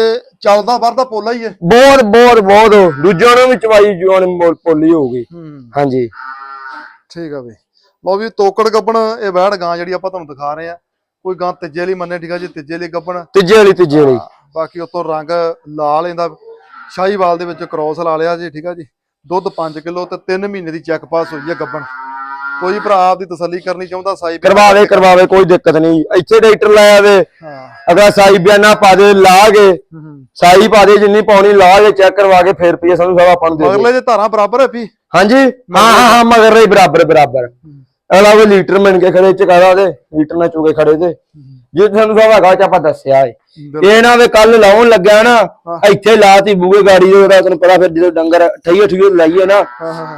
ਚੱਲਦਾ ਵਰਦਾ ਪੋਲਾ ਹੀ ਹੈ ਬਹੁਤ ਬਹੁਤ ਬਹੁਤ। ਦੂਜਿਆਂ ਨੂੰ ਵੀ ਚਵਾਈ ਮੋਲ ਪੋਲੀ ਹੋਊਗੀ ਹਾਂਜੀ। ਠੀਕ ਆ ਬਈ ਲਓ ਵੀ ਤੋਕੜ ਗੱਬਣ ਇਹ ਵੈੜ ਗਾਂ ਜਿਹੜੀ ਆਪਾਂ ਤੁਹਾਨੂੰ ਦਿਖਾ ਰਹੇ ਆ। ਕੋਈ ਗਾਂ ਤੀਜੇ ਲਈ ਮੰਨੇ ਠੀਕ ਆ ਜੀ? ਤੀਜੇ ਲਈ ਗੱਬਣ। ਤੀਜੇ ਵਾਲੀ ਤੀਜੇ ਵਾਲੀ। ਬਾਕੀ ਉਤੋਂ ਰੰਗ ਲਾਲ ਇਹਦਾ। ਸ਼ਾਹੀਵਾਲ ਦੇ ਵਿੱਚ ਕ੍ਰੋਸ ਲਾ ਲਿਆ ਜੀ ਠੀਕ ਆ ਜੀ? ਦੁੱਧ 5 ਕਿਲੋ ਤੇ 3 ਮਹੀਨੇ ਦੀ ਚੈੱਕ ਪਾਸ ਹੋਈ ਹੈ ਗੱਬਣ। ਕੋਈ ਭਰਾ ਆਪਦੀ ਤਸੱਲੀ ਕਰਨੀ ਚਾਹੁੰਦਾ ਸਾਈ ਕਰਵਾਵੇ ਕਰਵਾਵੇ ਕੋਈ ਦਿੱਕਤ ਨਹੀਂ। ਇੱਥੇ ਡਾਕਟਰ ਲਾਇਆ ਵੇ। ਹਾਂ। ਅਗਰ ਸਾਈ ਬਿਆਨਾ ਪਾ ਦੇ ਲਾ ਕੇ। ਸਾਈ ਪਾ ਦੇ ਜਿੰਨੀ ਪਾਉਣੀ ਲਾ ਕੇ ਚੈੱਕ ਕਰਵਾ ਕੇ ਫੇਰ ਪਈਏ ਸਾਨੂੰ ਸਭ ਆਪਾਂ ਨੂੰ ਦੇ ਦੇ ਮਗਰਲੇ ਜੇ ਧਾਰਾਂ ਬਰਾਬਰ ਹੈ ਵੀ ਹਾਂਜੀ? ਹਾਂ ਹਾਂ ਹਾਂ ਮਗਰ ਰਹੀ ਬਰਾਬਰ ਬਰਾਬਰ। ਅਗਲਾ ਉਹ ਲੀਟਰ ਮੰਨ ਕੇ ਖੜੇ ਚਕਾਦਾ ਉਹਦੇ ਲੀਟਰ ਨਾਲ ਚੁਗੇ ਖੜੇ ਤੇ। ਜੇ ਤੁਹਾਨੂੰ ਸਭ ਹੈਗਾ ਚ ਆਪਾਂ ਦੱਸਿਆ ਏ ਬਿਲਕੁਲ। ਇਹ ਨਾ ਵੇ ਕੱਲ ਲਾਉਣ ਲੱਗਿਆ ਨਾ। ਇੱਥੇ ਲਾਤੀ ਬੂਗੇ ਗਾੜੀ ਦੇ ਉਹਦਾ ਤੈਨੂੰ ਪਤਾ ਫਿਰ ਜਦੋਂ ਡੰਗਰ ਠਈਓ ਠਈਓ ਲਾਈਏ ਨਾ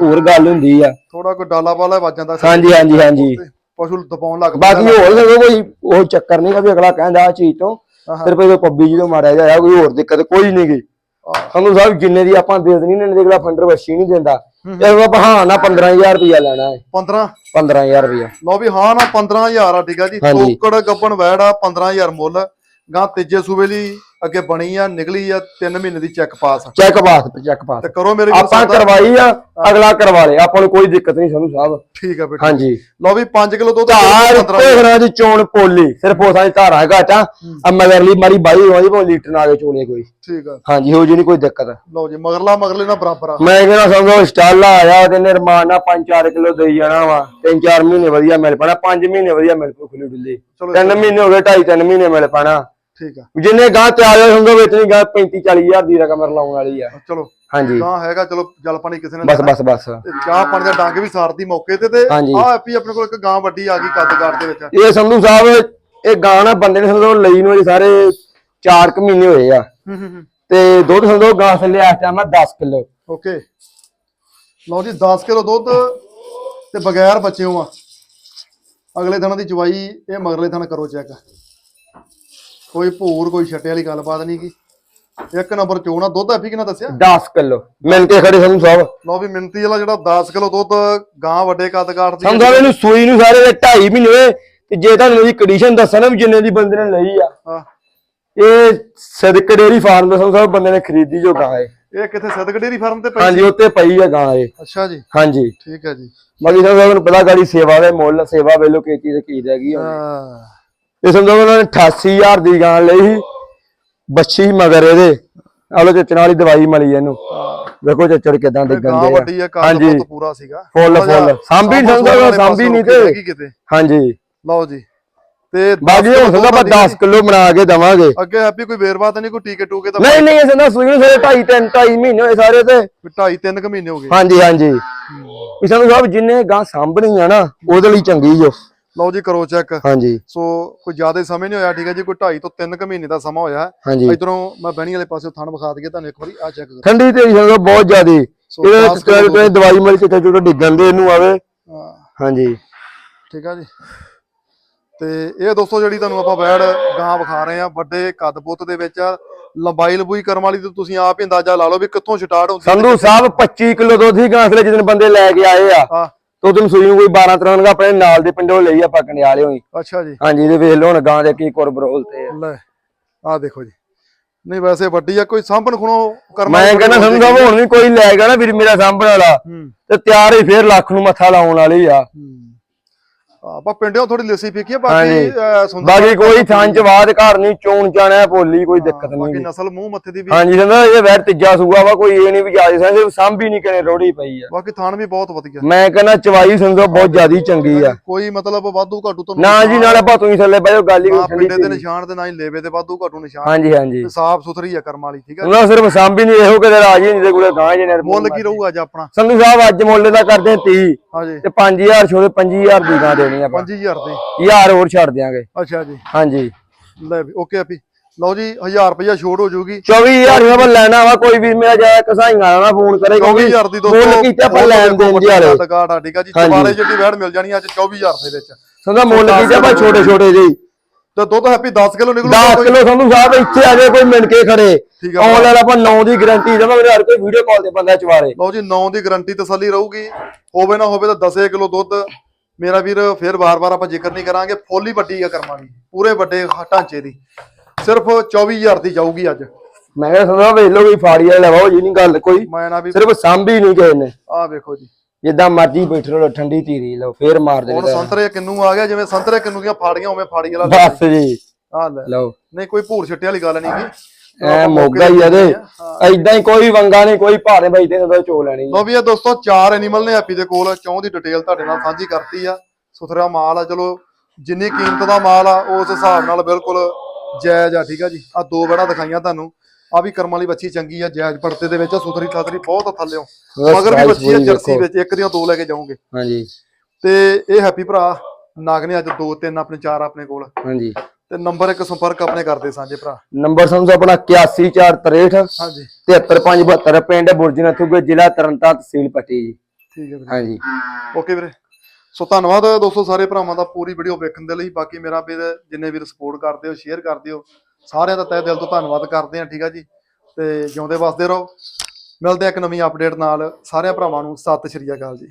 ਹੋਰ ਗੱਲ ਹੁੰਦੀ ਆ ਥੋੜਾ ਕੋਈ ਡਾਲਾ ਵਾਲਾ ਵੱਜ ਜਾਂਦਾ ਹਾਂਜੀ ਹਾਂਜੀ ਹਾਂਜੀ ਪਸ਼ੂ ਦਬਾਉਣ ਲੱਗ ਬਾਕੀ ਹੋਰ ਸਗੋਂ ਕੋਈ ਉਹ ਚੱਕਰ ਨਹੀਂ ਵੀ ਅਗਲਾ ਕਹਿੰਦਾ ਆ ਚੀਜ਼ ਤੋਂ। ਸਿਰਫ ਇਹ ਪੱਬੀ ਜੀ ਤੋਂ ਮਾਰਿਆ ਜਾਇਆ ਕੋਈ ਹੋਰ ਦਿੱਕਤ ਕੋਈ ਨਹੀਂ ਗਈ। ਸਾਨੂੰ ਸਾਹਿਬ ਜਿੰਨੇ ਦੀ ਆਪਾਂ ਦੇ ਦੇਣੀ ਨੇ ਜਿਹੜਾ ਫੰਡਰ ਵਸ਼ੀ ਨਹੀਂ ਦਿੰਦਾ ਇਹ ਉਹ ਬਹਾਨਾ 15000 ਰੁਪਇਆ ਲੈਣਾ ਹੈ। 15 15000 ਰੁਪਇਆ। ਲਓ ਵੀ ਹਾਂ ਨਾ 15000 ਆ ਠੀਕ ਆ ਜੀ। ਹਾਂਜੀ। ਟੋਕੜ ਗੱਬਣ ਵੈੜ ਆ 15000 ਮੁੱਲ। ਗਾਂ ਤੀਜੇ ਸੂਬੇ ਲਈ ਅੱਗੇ ਬਣੀ ਆ ਨਿਕਲੀ ਆ 3 ਮਹੀਨੇ ਦੀ check pass check pass check pass ਤੇ ਕਰੋ ਮੇਰੇ ਆਪਾਂ। ਕਰਵਾਈ ਆ ਅਗਲਾ ਕਰਵਾ ਲੇ। ਆਪਾਂ ਨੂੰ ਕੋਈ ਦਿੱਕਤ ਨਹੀਂ ਸਾਨੂੰ ਸਾਹਿਬ ਠੀਕ ਆ ਬੇਟਾ। ਹਾਂਜੀ। ਲਓ ਵੀ 5 ਕਿਲੋ ਦੁੱਧ ਧਾਰ 15 ਤੇਹਰਾਂ ਦੀ ਚੋਣ ਪੋਲੀ। ਸਿਰਫ ਉਹ ਸਾਡੀ ਧਾਰਾ ਹੈਗਾ ਤਾਂ ਆ। ਮਗਰਲੀ ਮਾਰੀ ਬਾਈ ਹੋਈ ਕੋਈ ਲੀਟਰ ਨਾਲ ਦੇ ਚੋਣੇ ਕੋਈ। ਠੀਕ ਆ। ਹਾਂਜੀ ਹੋ ਜੀ ਨਹੀਂ ਕੋਈ ਦਿੱਕਤ। ਲਓ ਜੀ ਮਗਰਲਾ ਮਗਰਲੇ ਨਾਲ ਬਰਾਬਰ ਆ। ਮੈਂ ਕਹਿੰਦਾ ਸਮਝੋ ਸਟਾਲਾ ਆਇਆ ਤੇ ਨਿਰਮਾਣ ਨਾਲ 5-4 ਕਿਲੋ ਦੇਈ ਜਾਣਾ ਵਾ। 3-4 ਮਹੀਨੇ ਵਧੀਆ ਮਿਲ ਪੈਣਾ 5 ਮਹੀਨੇ ਵਧੀਆ ਮਿਲ ਪੂ ਖੁੱਲੀ ਡੁੱਲੀ ਚਲੋ 3 ਮਹੀਨੇ ਹੋ ਗਏ 2.5-3 ਮਹੀਨੇ ਮਿਲ ਪੈਣਾ। ਠੀਕ ਆ। ਜਿੰਨੇ ਗਾਂ ਤੇ ਆ ਜਾਏ ਸਮਝੋ ਵਿੱਚ ਨਹੀਂ ਗਾਂ 35-40 ਹਜ਼ਾਰ ਦੀ ਰਕਮ ਰਲਾਉਣ ਵਾਲੀ ਆ। ਚਲੋ। ਹਾਂਜੀ। ਗਾਂ ਹੈਗਾ ਚਲੋ ਜਲ ਪਾਣੀ ਕਿਸੇ ਨੇ ਬਸ। ਬਸ ਬਸ। ਤੇ ਚਾਹ ਪਾਣੀ ਦਾ ਡੰਗ ਵੀ ਸਾਰਦੀ ਮੌਕੇ ਤੇ ਤੇ। ਆ ਐਪੀ ਆਪਣੇ ਕੋਲ ਇੱਕ ਗਾਂ ਵੱਡੀ ਆ ਗਈ ਕੱਦਗਾਰ ਦੇ ਵਿੱਚ। ਇਹ ਸੰਧੂ ਸਾਹਿਬ ਇਹ ਗਾਂ ਨਾ ਬੰਦੇ ਨੇ ਸਮਝੋ ਲਈ ਨੂੰ ਸਾਰੇ 4 ਕੁ ਮਹੀਨੇ ਹੋਏ ਆ। ਤੇ ਦੁੱਧ ਸਮਝੋ ਗਾਂ ਥੱਲੇ ਇਸ ਟਾਈਮ ਆ 10 ਕਿਲੋ। ਓਕੇ। ਲਓ ਜੀ 10 ਕਿਲੋ ਦੁੱਧ ਤੇ ਬਗੈਰ ਬੱਚਿਓ ਆ। ਅਗਲੇ ਦਿਨਾਂ ਦੀ ਚਵਾਈ ਇਹ ਮਗਰਲੇ ਦਿਨ ਕਰੋ ਚੈੱਕ। ਕੋਈ ਭੂਰ ਕੋਈ ਛੱਟੇ ਵਾਲੀ ਗੱਲਬਾਤ ਨਹੀਂ ਕੀ ਇੱਕ ਨੰਬਰ ਚੋਣਾ ਦੁੱਧ ਐਪੀ ਕਿੰਨਾ ਦੱਸਿਆ? 10 ਕਿਲੋ। ਕੇ ਖੜੇ ਸੰਧੂ ਸਾਹਿਬ ਲਓ ਵੀ ਮਿੰਤੀ ਵਾਲਾ ਜਿਹੜਾ 10 ਕਿਲੋ ਦੁੱਧ ਗਾਂ ਵੱਡੇ ਕੱਦ ਕਾਟਦੀ ਸੰਧੂ ਸਾਹਿਬ ਇਹਨੂੰ ਸੂਈ ਨੂੰ ਸਾਰੇ ਦੇ 2.5 ਮਹੀਨੇ ਹੋਏ ਤੇ ਜੇ ਤੁਹਾਨੂੰ ਇਹਦੀ ਕੰਡੀਸ਼ਨ ਦੱਸਾਂ ਨਾ ਵੀ ਜਿੰਨੇ ਦੀ ਬੰਦੇ ਨੇ ਲਈ ਆ। ਹਾਂ। ਇਹ ਸਦਕ ਡੇਰੀ ਫਾਰਮ ਦੇ ਸਾਹਿਬ ਬੰਦੇ ਨੇ ਖਰੀਦੀ ਜੋ ਗਾਂ ਹੈ। ਇਹ ਕਿੱਥੇ ਸਦਕ ਡੇਰੀ ਫਾਰਮ ਤੇ ਪਈ ਹਾਂਜੀ ਉੱਤੇ ਪਈ ਆ ਗਾਂ ਇਹ। ਅੱਛਾ ਜੀ। ਹਾਂਜੀ। ਠੀਕ ਹੈ ਜੀ। ਬਾਕੀ ਸੰਧੂ ਸਾਹਿਬ ਨੂੰ ਪਤਾ ਗਾੜੀ ਸੇਵਾ ਦੇ ਮੁੱਲ ਸੇਵਾ ਵੇਲੋ ਕੀ ਚੀਜ਼ ਕੀ ਰਹਿ ਗਈ। ਹਾਂ। ਇਹ ਸਮਝੋ ਉਹਨਾਂ ਨੇ 88000 ਦੀ ਗਾਂ ਲਈ ਸੀ ਬੱਚੀ ਮਗਰ ਇਹਦੇ। ਆਲੋ ਚੱਚਣ ਵਾਲੀ ਦਵਾਈ ਮਲੀ ਇਹਨੂੰ। ਦੇਖੋ ਚੱਚੜ ਕਿਦਾਂ ਡਿੱਗਣ ਦੇ ਵੱਡੀ ਆ ਹਾਂਜੀ। ਬਹੁਤ ਪੂਰਾ ਸੀਗਾ। ਫੁੱਲ ਫੁੱਲ। ਸਾਂਭੀ ਨੀ ਸਾਂਭੋ ਨਹੀਂ ਤੇ। ਹਾਂਜੀ। ਲਓ ਜੀ। ਤੇ ਬਾਕੀ ਹੁਣ ਸਕਦਾ ਆਪਾਂ 10 ਕਿਲੋ ਬਣਾ ਕੇ ਦਵਾਂਗੇ। ਅੱਗੇ ਹੈਪੀ ਕੋਈ ਵੇਰਵਾ ਤਾਂ ਨਹੀਂ ਕੋਈ ਟੀਕੇ ਟੂਕੇ ਤਾਂ ਨਹੀਂ ਨਹੀਂ ਸੰਦਾ ਸੂਈ ਨੂੰ ਸਾਰੇ 2.5 3 2.5 ਮਹੀਨੇ ਹੋਏ ਸਾਰੇ ਤੇ। ਢਾਈ ਤਿੰਨ ਕੁ ਮਹੀਨੇ ਹੋ ਗਏ। ਹਾਂਜੀ ਹਾਂਜੀ। ਵੀ ਸਾਨੂੰ ਸਾਹਿਬ ਜਿੰਨੇ ਗਾਂ ਸਾਂਭਣੀ ਆ ਨਾ ਉਹਦੇ ਲਈ ਚੰਗੀ ਜੋ। ਲਓ ਜੀ ਕਰੋ ਚੈੱਕ। ਹਾਂਜੀ। ਸੋ ਕੋਈ ਜ਼ਿਆਦਾ ਸਮੇਂ ਨਹੀਂ ਹੋਇਆ ਠੀਕ ਹੈ ਜੀ? ਕੋਈ ਢਾਈ ਤੋਂ ਤਿੰਨ ਕੁ ਮਹੀਨੇ ਦਾ ਸਮਾਂ ਹੋਇਆ ਹਾਂਜੀ। ਇਧਰੋਂ ਮੈਂ ਬਹਿਣੀ ਵਾਲੇ ਪਾਸੇ ਥਣ ਵਿਖਾ ਦਈਏ ਤੁਹਾਨੂੰ ਇੱਕ ਵਾਰੀ ਆ ਚੈੱਕ ਕਰੋ। ਠੰਡੀ ਤੇ ਸੰਦਾ ਬਹੁਤ ਜ਼ਿਆਦੀ। ਇਹਦੇ ਕਿਲੋ ਵਿੱਚ ਦਵਾਈ ਮਿਲ ਕੇ ਚੋਟੋ ਡਿੱਗਣ ਦੇ ਇਹਨੂੰ ਆਵੇ। ਹਾਂਜੀ। ਠੀਕ ਆ ਜੀ। ਤੇ ਇਹ ਦੋਸਤੋ ਜਿਹੜੀ ਤੁਹਾਨੂੰ ਆਪਾਂ ਵੈੜ ਗਾਂ ਵਿਖਾ ਰਹੇ ਆ ਵੱਡੇ ਕੱਦ ਪੁੱਤ ਦੇ ਵਿੱਚ ਆ। ਲੰਬਾਈ ਲੰਬੂਈ ਕਰਮ ਵਾਲੀ ਤੇ ਤੁਸੀਂ ਆਪ ਹੀ ਅੰਦਾਜ਼ਾ ਲਾ ਲਓ ਵੀ ਕਿੱਥੋਂ ਸਟਾਰਟ ਹੁੰਦੀ ਸੰਧੂ ਸਾਹਿਬ 25 ਕਿਲੋ ਦੁੱਧ ਹੀ ਗਾਂ ਅਸਲੇ ਬੰਦੇ ਲੈ ਕੇ ਆਏ ਆ। ਤੇ ਉਦੋਂ ਸੂਈ ਨੂੰ ਕੋਈ 12 13 ਦਾ ਆਪਣੇ ਨਾਲ ਦੇ ਪਿੰਡੋਂ ਲਈ ਆਪਾਂ ਕੰਡਿਆਲੇ ਹੋਈ। ਅੱਛਾ ਜੀ। ਹਾਂਜੀ ਤੇ ਵੇਖ ਲਓ ਹੁਣ ਗਾਂ ਦੇ ਕੀ ਕੁਰਬਰੋਲ ਤੇ ਆ। ਲੈ ਆ ਦੇਖੋ ਜੀ। ਨਹੀਂ ਵੈਸੇ ਵੱਡੀ ਆ ਕੋਈ ਸਾਂਭਣ ਖੁਣੋ ਕਰਮ ਮੈਂ ਕਹਿੰਦਾ ਸਾਹਿਬ ਹੁਣ ਵੀ ਕੋਈ ਲੈ ਗਿਆ ਨਾ ਵੀਰ ਮੇਰਾ ਸਾਂਭਣ ਵਾਲਾ ਹੂੰ। ਤੇ ਤਿਆਰ ਹੀ ਫੇਰ ਲੱਖ ਨੂੰ ਮੱਥਾ ਲਾਉਣ ਵਾਲੀ ਆ। ਹੂੰ। ਆਪਾਂ ਪਿੰਡੋਂ ਥੋੜੀ ਲੱਸੀ ਪੀਕੀ ਆ ਬਾਕੀ ਸੁੰਦਰ ਬਾਕੀ ਕੋਈ ਥਾਂ ਚ ਬਾਦ ਘਰ ਨਹੀਂ ਚੋਣ ਚਾਣਾ ਭੋਲੀ ਕੋਈ ਦਿੱਕਤ ਬਾਕੀ ਨਹੀਂ ਨਸਲ ਮੂੰਹ ਮੱਥੇ ਦੀ ਵੀ ਹਾਂਜੀ ਸੰਧੂ ਇਹ ਵੈਰ ਤੀਜਾ ਸੂਆ ਵਾ ਕੋਈ ਇਹ ਨਹੀਂ ਵੀ ਜਾਦੇ ਸਾਂ ਸਾਂਭੀ ਨਹੀਂ ਕਰੇ ਰੋੜੀ ਪਈ ਆ। ਬਾਕੀ ਥਾਣ ਵੀ ਬਹੁਤ ਵਧੀਆ। ਮੈਂ ਕਹਿੰਦਾ ਚਵਾਈ ਸਾਹਿਬ ਬਹੁਤ ਜ਼ਿਆਦੀ ਚੰਗੀ ਆ। ਕੋਈ ਮਤਲਬ ਵਾਧੂ ਘਾਟੂ ਤੋਂ ਨਾ ਜੀ ਨਾਲੇ ਆਪਾਂ ਤੁਸੀਂ ਥੱਲੇ ਬਹਿਓ ਗੱਲ ਹੀ ਕੋਈ ਪਿੰਡੇ ਦੇ। ਨਿਸ਼ਾਨ ਤੇ ਨਾ ਹੀ ਲੇਵੇ ਤੇ ਵਾਧੂ ਘਾਟੂ ਨਿਸ਼ਾਨ। ਹਾਂਜੀ ਹਾਂਜੀ। ਸਾਫ਼ ਸੁਥਰੀ ਆ ਕਰਮ ਵਾਲੀ ਠੀਕ ਆ ਉਹਨਾਂ ਸਿਰਫ ਸਾਂਭੀ ਨਹੀਂ ਇਹੋ ਕਿਤੇ ਰਾਜੀ ਨਹੀਂ ਤੇ ਕੋਲੇ ਗਾਂ ਜੇ ਨੇ ਮੁੱਲ ਕੀ ਰਹੂ ਅੱਜ ਆਪਣਾ? ਸੰਧੂ ਸਾਹਿਬ ਅੱਜ ਮੁੱਲ ਦਾ ਕਰਦੇ 30 ਹਾਂਜੀ। ਤੇ 5000 ਛੋੜੇ 25000 ਦੀ ਗਾਂ ਦੇਣੀ। ਆਪਾਂ। 5000 ਦੇ। ਹਜ਼ਾਰ ਹੋਰ ਛੱਡ ਦਿਆਂਗੇ। ਅੱਛਾ ਜੀ। ਹਾਂਜੀ। ਲੈ ਵੀ ਓਕੇ ਆਪੀ। ਲਓ ਜੀ 1000 ਰੁਪਇਆ ਛੋੜ ਹੋ ਜਾਊਗੀ 24000 ਦਾ ਆਪਾਂ ਲੈਣਾ ਵਾ ਕੋਈ ਵੀ ਮੇਰਾ ਜਾਇਆ ਕਸਾਈਆਂ ਨਾ ਫੋਨ ਕਰੇ ਕਿਉਂਕਿ 24000 ਦੀ ਦੋਸਤੋ ਕੀਤੇ ਆਪਾਂ ਲੈਣ ਦੇਣ ਦੀ ਹਾਲੇ ਕਾਰਡ ਆ ਠੀਕ ਆ ਜੀ। ਚਵਾਲੇ ਜਿਹੜੀ ਵੈੜ ਮਿਲ ਜਾਣੀ ਅੱਜ 24000 ਦੇ ਵਿੱਚ। ਸੰਧਾ ਮੁੱਲ ਕੀਤੇ ਆਪਾਂ ਛੋਟੇ ਛੋਟੇ ਜਿਹੀ ਤੇ ਦੁੱਧ ਹੈਪੀ 10 ਕਿਲੋ ਨਿਕਲੂ 10 ਕਿਲੋ ਸੰਧੂ ਸਾਹਿਬ ਇੱਥੇ ਆ ਜਾਏ ਕੋਈ ਮਿਣ ਕੇ ਖੜੇ। ਆਨਲਾਈਨ ਆਪਾਂ 9 ਦੀ ਗਾਰੰਟੀ ਦੇਵਾਂਗੇ ਹਰ ਕੋਈ ਵੀਡੀਓ ਕਾਲ ਤੇ ਬੰਦਾ ਚਵਾਰੇ ਲਓ ਜੀ 9 ਦੀ ਗਾਰੰਟੀ ਤਸੱਲੀ ਰਹੂਗੀ। ਹੋਵੇ ਨਾ ਹੋਵੇ ਤਾਂ 10 ਕਿਲੋ ਦੁੱਧ। ਮੇਰਾ ਵੀਰ ਫਿਰ ਵਾਰ-ਵਾਰ ਆਪਾਂ ਜ਼ਿਕਰ ਨਹੀਂ ਕਰਾਂਗੇ ਫੁੱਲ ਵੱਡੀ ਆ ਕਰਮਾਂ ਦੀ ਪੂਰੇ ਵੱਡੇ ਢਾਂਚੇ ਦੀ। ਸਿਰਫ 24000 ਦੀ ਜਾਊਗੀ ਅੱਜ। ਮੈਂ ਕਿਹਾ ਸੰਧਾ ਵੇਖ ਲਓ ਕੋਈ ਫਾੜੀ ਵਾਲਾ ਲਵਾਓ ਜੀ ਨਹੀਂ ਗੱਲ ਕੋਈ। ਮੈਂ ਨਾ ਵੀ ਸਿਰਫ ਸਾਂਭੀ ਨਹੀਂ ਕਿਸੇ ਨੇ। ਆਹ ਵੇਖੋ ਜੀ। ਜਿੱਦਾਂ ਮਰਜ਼ੀ ਬੈਠ ਰਹੋ ਠੰਡੀ ਧੀਰੀ ਲਓ ਫੇਰ ਮਾਰ ਹੁਣ ਦੇਣਾ। ਸੰਤਰੇ ਕਿੰਨੂ ਆ ਗਿਆ ਜਿਵੇਂ ਸੰਤਰੇ ਕਿੰਨੂ ਦੀਆਂ ਫਾੜੀਆਂ ਉਵੇਂ ਫਾੜੀ ਵਾਲਾ ਬਸ ਜੀ। ਆ ਲੈ। ਲਓ। ਨਹੀਂ ਕੋਈ ਭੂਰ ਛੱਟੇ ਵਾਲੀ ਗੱਲ ਨਹੀਂ ਗੀ। ਐ ਮੋਗਾ ਹੀ ਇਹਦੇ ਐਦਾਂ ਹੀ। ਕੋਈ ਵੰਗਾ ਨਹੀਂ ਕੋਈ ਭਾਰੇ ਬੈਠੇ ਸਦਾ ਚੋ ਲੈਣੀ ਲੋ ਵੀ ਇਹ ਦੋਸਤੋ ਚਾਰ ਐਨੀਮਲ ਨੇ ਹੈਪੀ ਦੇ ਕੋਲ ਚੌਂ ਦੀ ਡਿਟੇਲ ਤੁਹਾਡੇ ਨਾਲ ਸਾਂਝੀ ਕਰਤੀ ਆ। ਸੁਥਰਾ ਮਾਲ ਆ ਚਲੋ ਜਿੰਨੀ ਕੀਮਤ ਦਾ ਮਾਲ ਆ ਉਸ ਹਿਸਾਬ ਨਾਲ ਬਿਲਕੁਲ ਜਾਇਜ਼ ਆ ਠੀਕ ਆ ਜੀ। ਆ ਦੋ ਬੜਾ ਦਿਖਾਈਆਂ ਤੁਹਾਨੂੰ। ਆ ਵੀ ਕਰਮ ਵਾਲੀ ਬੱਚੀ ਚੰਗੀ ਆ ਜਾਇਜ਼ ਪੜਤੇ ਦੇ ਵਿੱਚ ਸੁਥਰੀ ਖਾਤਰੀ ਬਹੁਤ ਆ ਥੱਲਿਓ ਮਗਰ ਵੀ ਬੱਚੀ ਆ ਜਰਸੀ। ਵਿੱਚ ਇੱਕ ਦੀਆਂ ਦੋ ਲੈ ਕੇ ਜਾਓਗੇ। ਹਾਂਜੀ। ਤੇ ਇਹ ਹੈਪੀ ਭਰਾ ਨਾਗ ਨੇ ਅੱਜ ਦੋ ਤਿੰਨ ਆਪਣੇ ਚਾਰ ਆਪਣੇ ਕੋਲ। ਹਾਂਜੀ। ਤੇ ਨੰਬਰ ਇੱਕ ਸੰਪਰਕ ਆਪਣੇ ਕਰਦੇ ਸਾਂਝੇ ਭਰਾ। ਨੰਬਰ ਸਮਝੋ ਆਪਣਾ 81463 ਹਾਂਜੀ। 73572 ਪਿੰਡ ਬੁਰਜ ਨਥੂਗੇ ਜ਼ਿਲ੍ਹਾ ਤਰਨਤਾਰਨ ਤਹਿਸੀਲ ਪੱਟੀ ਜੀ। ਠੀਕ ਹੈ ਵੀਰੇ। ਹਾਂਜੀ। ਓਕੇ ਵੀਰੇ। ਸੋ ਧੰਨਵਾਦ ਦੋਸਤੋ ਸਾਰੇ ਭਰਾਵਾਂ ਦਾ ਪੂਰੀ ਵੀਡੀਓ ਵੇਖਣ ਦੇ ਲਈ। ਬਾਕੀ ਮੇਰਾ ਵੀਰ ਜਿੰਨੇ ਵੀਰ ਸਪੋਰਟ ਕਰਦੇ ਹੋ ਸ਼ੇਅਰ ਕਰਦੇ ਹੋ ਸਾਰਿਆਂ ਦਾ ਤਹਿ ਦਿਲ ਤੋਂ ਧੰਨਵਾਦ ਕਰਦੇ ਆ ਠੀਕ ਆ ਜੀ? ਤੇ ਜਿਉਂਦੇ ਵਸਦੇ ਰਹੋ। ਮਿਲਦੇ ਆ ਇੱਕ ਨਵੀਂ ਅਪਡੇਟ ਨਾਲ। ਸਾਰਿਆਂ ਭਰਾਵਾਂ ਨੂੰ ਸਤਿ ਸ਼੍ਰੀ ਅਕਾਲ ਜੀ।